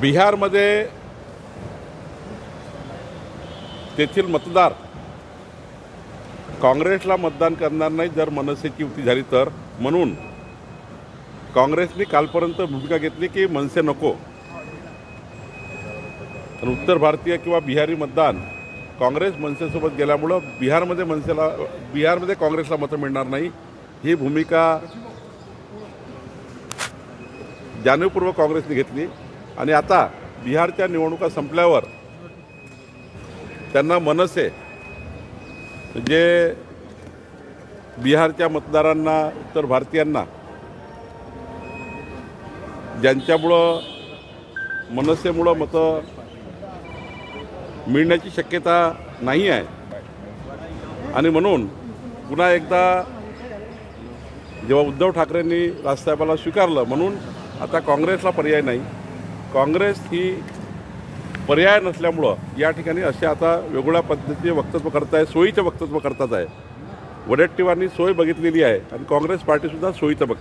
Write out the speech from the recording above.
बिहारमध्ये तेथील मतदार काँग्रेसला मतदान करणार नाही जर मनसेची युती झाली तर. म्हणून काँग्रेसने कालपर्यंत भूमिका घेतली की मनसे नको. आणि उत्तर भारतीय किंवा बिहारी मतदान काँग्रेस मनसेसोबत गेल्यामुळं बिहारमध्ये मनसेला बिहारमध्ये काँग्रेसला मतं मिळणार नाही. ही भूमिका जाणीवपूर्वक काँग्रेसने घेतली. आणि आता बिहारच्या निवडणुका संपल्यावर त्यांना मनसे जे बिहारच्या मतदारांना उत्तर भारतीयांना ज्यांच्यामुळं मनसेमुळं मतं मिळण्याची शक्यता नाही आहे. आणि म्हणून पुन्हा एकदा जेव्हा उद्धव ठाकरेंनी राजसाहेबाला स्वीकारलं म्हणून आता काँग्रेसला पर्याय नाही. काँग्रेस ही पर्याय नसल्यामुळं या ठिकाणी असे आता वेगवेगळ्या पद्धतीचे वक्तव्य करत आहे सोयीचं वक्तव्य करतात आहे. वडेट्टीवारांनी सोय बघितलेली आहे आणि काँग्रेस पार्टीसुद्धा सोयीचं बघते